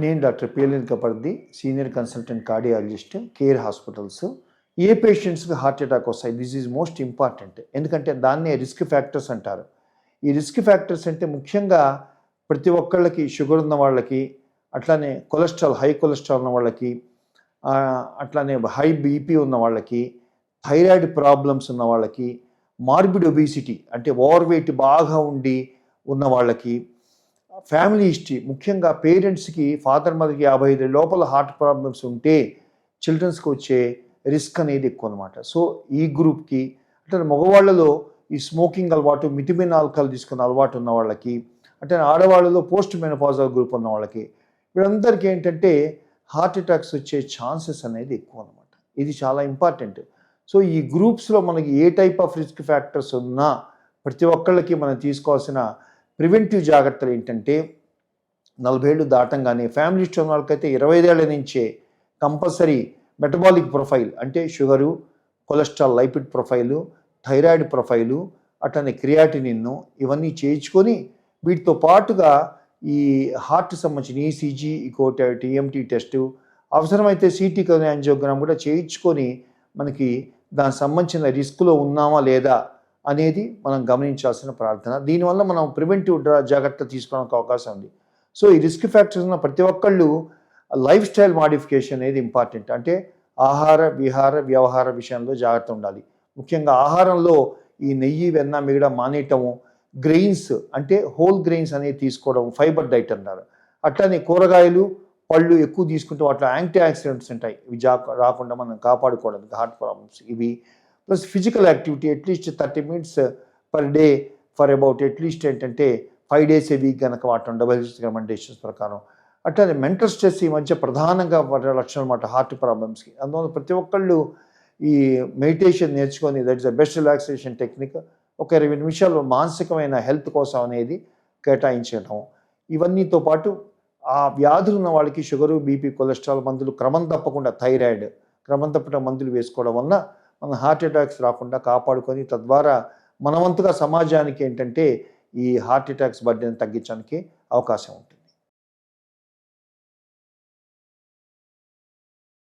నేను doctor P L N Kapardi senior consultant cardiologist Care Hospitals. ఏ పేషెంట్స్కి heart attack వస్తాయి? This is most important ఎందుకంటే దాన్నే risk factors అంటారు. ఈ రిస్క్ ఫ్యాక్టర్స్ అంటే ముఖ్యంగా ప్రతి ఒక్కళ్ళకి షుగర్ ఉన్న వాళ్ళకి అట్లానే కొలెస్ట్రాల్ హై కొలెస్ట్రాల్ ఉన్న వాళ్ళకి అట్లానే హై బీపీ ఉన్న వాళ్ళకి థైరాయిడ్ ప్రాబ్లమ్స్ ఉన్న వాళ్ళకి మార్బిడ్ ఒబిసిటీ అంటే ఓవర్ వెయిట్ బాగా ఉండి ఉన్న వాళ్ళకి ఫ్యామిలీ హిస్టరీ ముఖ్యంగా పేరెంట్స్కి ఫాదర్ మదర్కి యాభై ఐదు లోపల హార్ట్ ప్రాబ్లమ్స్ ఉంటే చిల్డ్రన్స్కి వచ్చే రిస్క్ అనేది ఎక్కువ అనమాట సో ఈ గ్రూప్కి అంటే మగవాళ్ళలో ఈ స్మోకింగ్ అలవాటు మితిమైన ఆల్కహాల్ తీసుకున్న అలవాటు ఉన్న వాళ్ళకి అంటే ఆడవాళ్ళలో పోస్ట్ మెనపాజల్ గ్రూప్ ఉన్న వాళ్ళకి వీళ్ళందరికీ ఏంటంటే హార్ట్ అటాక్స్ వచ్చే ఛాన్సెస్ అనేది ఎక్కువ అనమాట ఇది చాలా ఇంపార్టెంట్ సో ఈ గ్రూప్స్లో మనకి ఏ టైప్ ఆఫ్ రిస్క్ ఫ్యాక్టర్స్ ఉన్నా ప్రతి ఒక్కళ్ళకి మనం తీసుకోవాల్సిన ప్రివెంటివ్ జాగ్రత్తలు ఏంటంటే నలభై ఏళ్ళు దాటంగానే ఫ్యామిలీ స్టోన్ వాళ్ళకైతే ఇరవై ఐదేళ్ళ నుంచే కంపల్సరీ మెటబాలిక్ ప్రొఫైల్ అంటే sugar cholesterol lipid profile thyroid profile అట్లనే క్రియాటినిన్ను ఇవన్నీ చేయించుకొని వీటితో పాటుగా ఈ హార్ట్ సంబంధించిన ఈసీజీ ఇకోట టీఎంటీ టెస్టు అవసరమైతే సిటీ యాంజియోగ్రామ్ కూడా చేయించుకొని మనకి దానికి సంబంధించిన రిస్క్లో ఉన్నామా లేదా అనేది మనం గమనించాల్సిన ప్రార్థన. దీనివల్ల మనం ప్రివెంటివ్ జాగ్రత్త తీసుకోవడానికి అవకాశం ఉంది. సో ఈ రిస్క్ ఫ్యాక్టర్స్ ఉన్న ప్రతి ఒక్కళ్ళు లైఫ్ స్టైల్ మాడిఫికేషన్ అనేది ఇంపార్టెంట్. అంటే ఆహార విహార వ్యవహార విషయంలో జాగ్రత్త ఉండాలి. ముఖ్యంగా ఆహారంలో ఈ నెయ్యి వెన్న మిగడ మానేయటము గ్రెయిన్స్ అంటే హోల్ గ్రెయిన్స్ అనేవి తీసుకోవడం ఫైబర్ డైట్ అన్నారు. అట్లనే కూరగాయలు పళ్ళు ఎక్కువ తీసుకుంటే వాటిలో యాంటీ ఆక్సిడెంట్స్ ఉంటాయి. ఇవి జా రాకుండా మనం కాపాడుకోవడానికి హార్ట్ ప్రాబ్లమ్స్ ఇవి plus physical activity at least thirty minutes per day for about at least ఏంటంటే ఫైవ్ డేస్ ఏ వీక్ కనుక వాడటం డబ్ల్యూహెచ్ రికమెండేషన్స్ ప్రకారం. అట్లానే మెంటల్ స్ట్రెస్ ఈ మధ్య ప్రధానంగా వాటి లక్షణం అనమాట హార్ట్ ప్రాబ్లమ్స్కి అందువల్ల ప్రతి ఒక్కళ్ళు ఈ మెడిటేషన్ నేర్చుకొని that is the best relaxation technique ఒక ఇరవై నిమిషాలు మానసికమైన హెల్త్ కోసం అనేది కేటాయించడం ఇవన్నీతో పాటు ఆ వ్యాధులు ఉన్న వాళ్ళకి షుగరు బీపీ కొలెస్ట్రాల్ మందులు క్రమం తప్పకుండా థైరాయిడ్ క్రమం తప్పకుండా మందులు వేసుకోవడం వల్ల మన హార్ట్ అటాక్స్ రాకుండా కాపాడుకొని తద్వారా మనవంతుగా సమాజానికి ఏంటంటే ఈ హార్ట్ అటాక్స్ బడ్డీని తగ్గించడానికి అవకాశం ఉంటుంది.